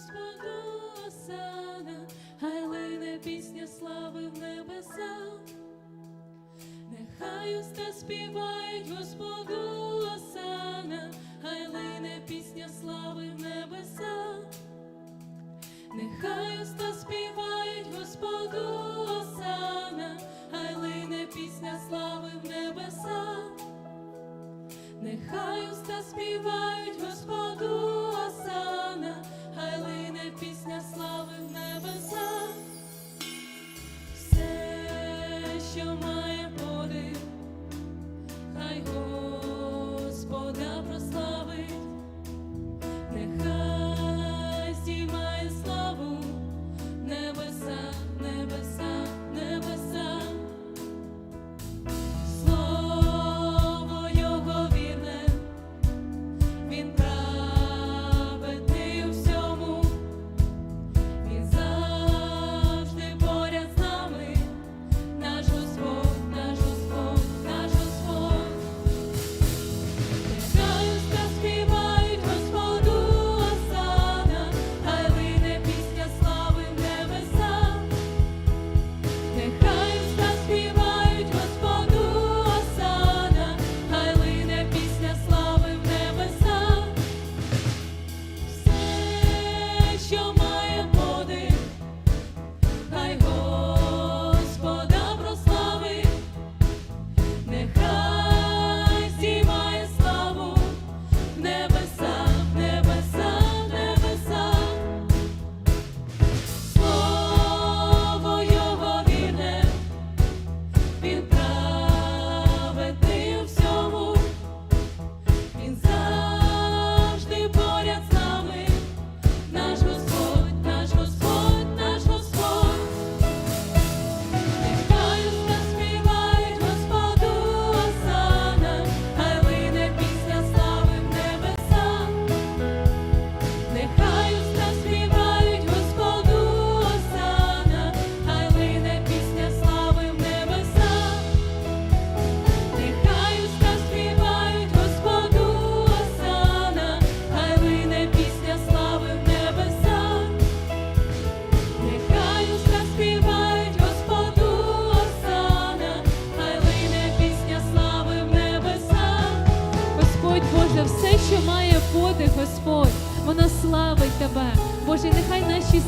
Господу осана, хай пісня слави в небеса, нехай уста співають Господу осана, хай лине пісня слави в небеса, нехай. show my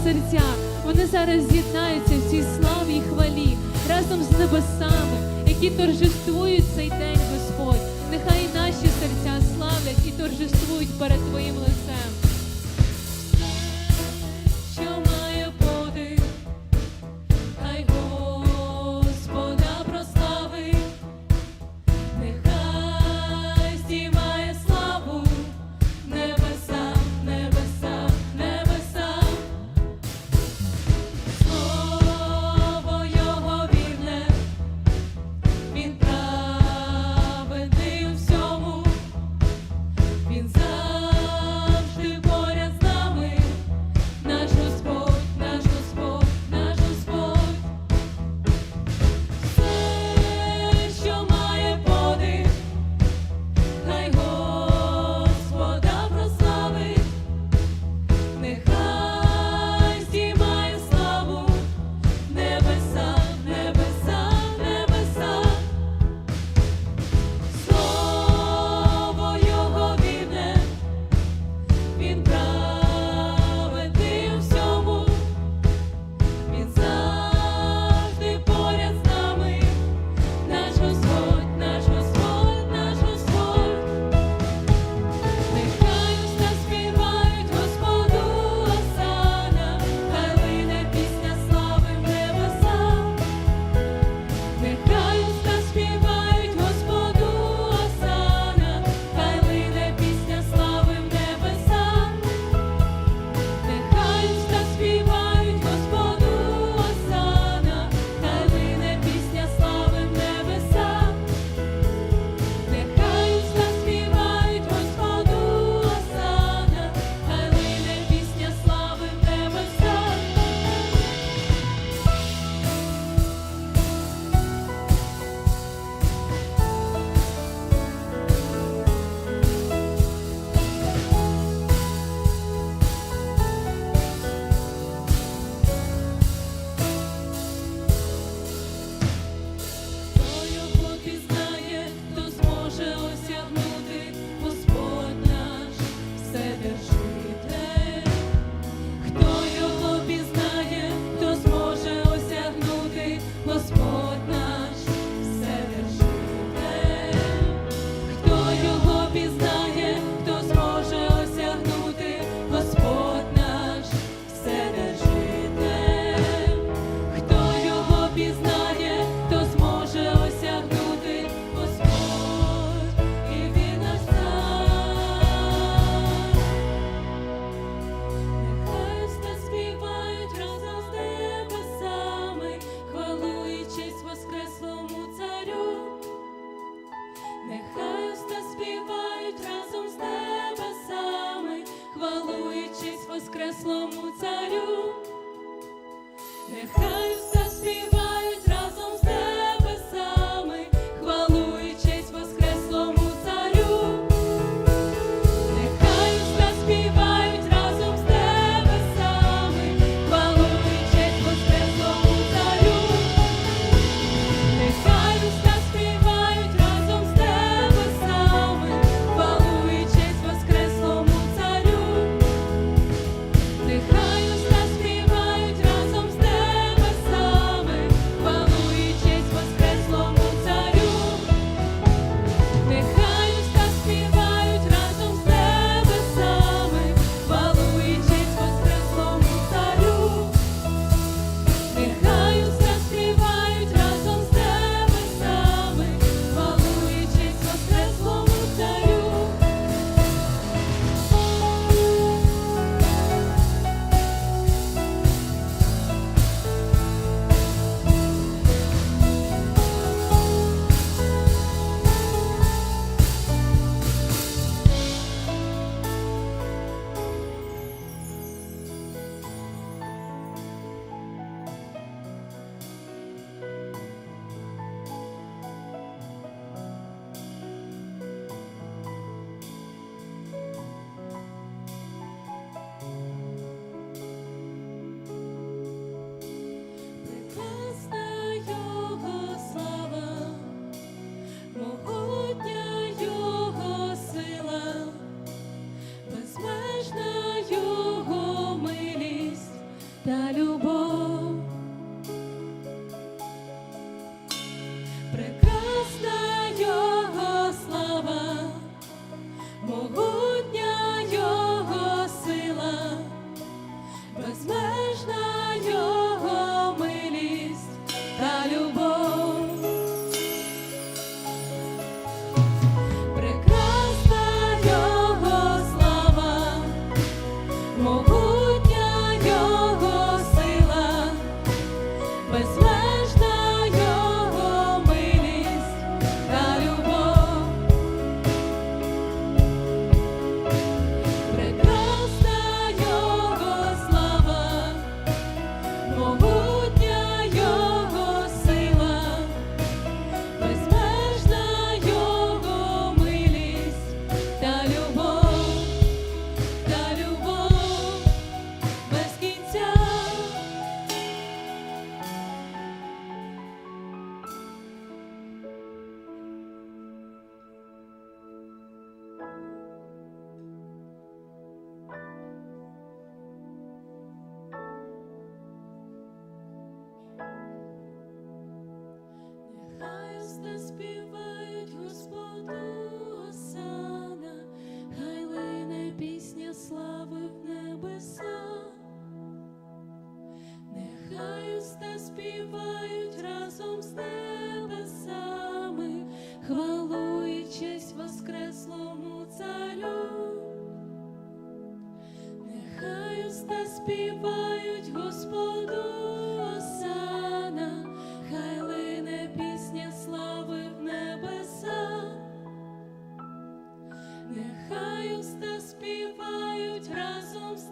серця. Вони зараз з'єднаються в цій славі і хвалі разом з небесами, які торжествують цей день, Господь. Нехай наші серця славлять і торжествують перед Твоїм лицем.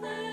Разом